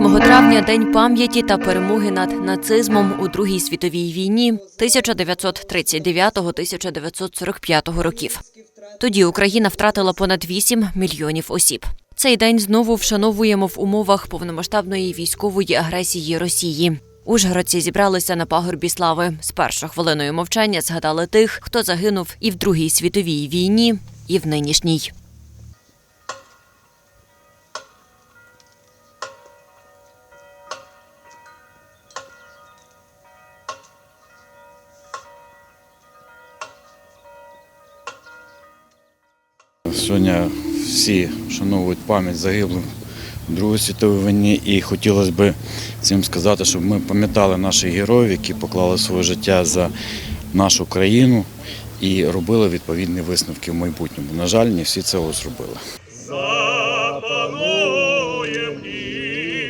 8 травня день пам'яті та перемоги над нацизмом у Другій світовій війні 1939-1945 років. Тоді Україна втратила понад 8 мільйонів осіб. Цей день знову вшановуємо в умовах повномасштабної військової агресії Росії. Ужгородці зібралися на пагорбі слави. З першою хвилиною мовчання згадали тих, хто загинув і в Другій світовій війні, і в нинішній. Сьогодні всі вшановують пам'ять загиблих в Другій світовій війні і хотілося б всім сказати, щоб ми пам'ятали наших героїв, які поклали своє життя за нашу країну і робили відповідні висновки в майбутньому. На жаль, не всі цього зробили. Запануєм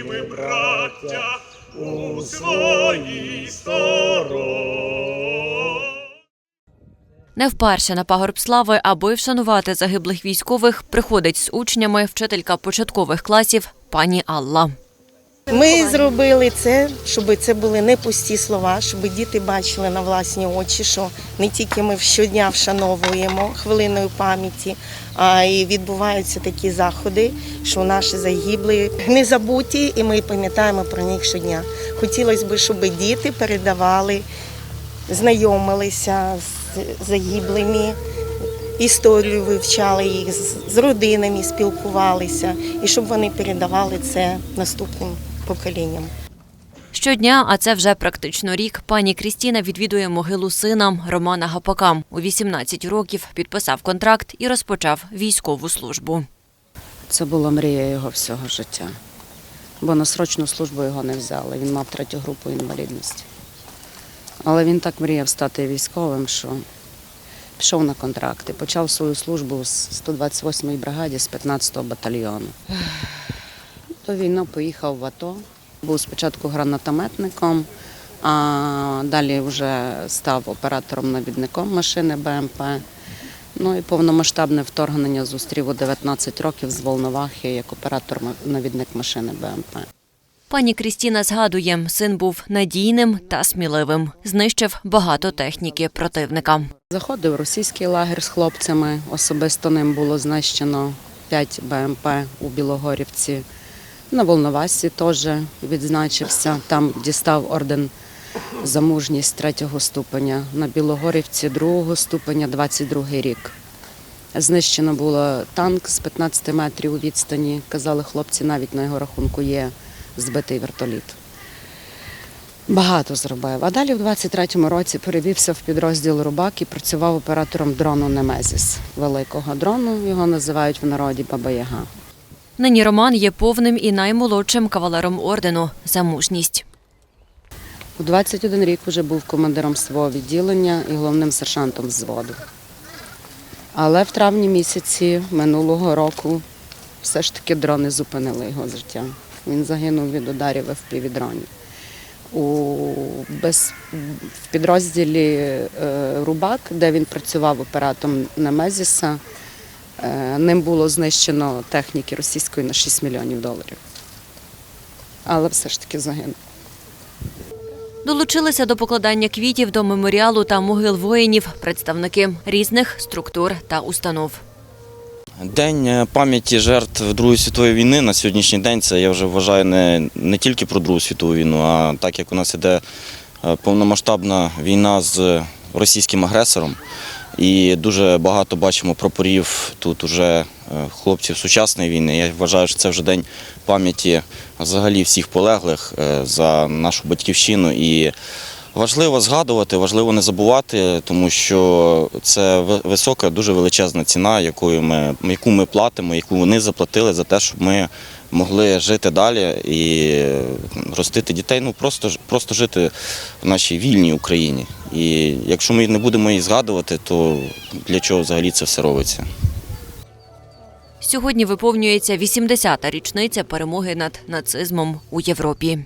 ми, браття, у своїй стороні. Не вперше на пагорб слави, аби вшанувати загиблих військових, приходить з учнями вчителька початкових класів пані Алла. Ми зробили це, щоб це були не пусті слова, щоб діти бачили на власні очі, що не тільки ми щодня вшановуємо хвилиною пам'яті, а й відбуваються такі заходи, що наші загиблі не забуті, і ми пам'ятаємо про них щодня. Хотілося б, щоб діти передавали, знайомилися з загиблими. Історію вивчали їх з- родинами, спілкувалися, і щоб вони передавали це наступним поколінням. Щодня, а це вже практично рік, пані Крістіна відвідує могилу сина Романа Гапака. У 18 років підписав контракт і розпочав військову службу. Це була мрія його всього життя. Бо на срочну службу його не взяли. Він мав третю групу інвалідності. Але він так мріяв стати військовим, що пішов на контракт і почав свою службу з 128-ї бригаді з 15-го батальйону. До війни поїхав в АТО. Був спочатку гранатометником, а далі вже став оператором-навідником машини БМП. Ну і повномасштабне вторгнення зустрів у 19 років з Волновахи як оператор-навідник машини БМП. Пані Крістіна згадує, син був надійним та сміливим. Знищив багато техніки противника. Заходив російський лагер з хлопцями. Особисто ним було знищено 5 БМП у Білогорівці. На Волновасі теж відзначився. Там дістав орден за мужність третього ступеня. На Білогорівці другого ступеня 22 рік. Знищено було танк з 15 метрів у відстані. Казали хлопці, навіть на його рахунку є збитий вертоліт. Багато зробив. А далі в 23-му році перевівся в підрозділ Рубак і працював оператором дрону Немезіс. Великого дрону його називають в народі Баба Яга. Нині Роман є повним і наймолодшим кавалером ордену за мужність. У 21 рік вже був командиром свого відділення і головним сержантом взводу. Але в травні місяці минулого року все ж таки дрони зупинили його життя. Він загинув від ударів дронів. У, без, в підрозділі е, Рубак, де він працював оператором Немезіса, е, ним було знищено техніки російської на 6 мільйонів доларів. Але все ж таки загинув. Долучилися до покладання квітів до меморіалу та могил воїнів представники різних структур та установ. День е, пам'яті жертв Другої світової війни на сьогоднішній день це я вже вважаю не, не тільки про Другу світову війну, а так як у нас іде е, повномасштабна війна з російським агресором. І дуже багато бачимо прапорів тут уже е, хлопців сучасної війни. Я вважаю, що це вже день пам'яті взагалі всіх полеглих за нашу батьківщину. І важливо згадувати, важливо не забувати, тому що це висока, дуже величезна ціна, якою ми, яку ми платимо, яку вони заплатили за те, щоб ми могли жити далі і ростити дітей. Ну просто просто жити в нашій вільній Україні. І якщо ми не будемо її згадувати, то для чого взагалі це все робиться? Сьогодні виповнюється 80-та річниця перемоги над нацизмом у Європі.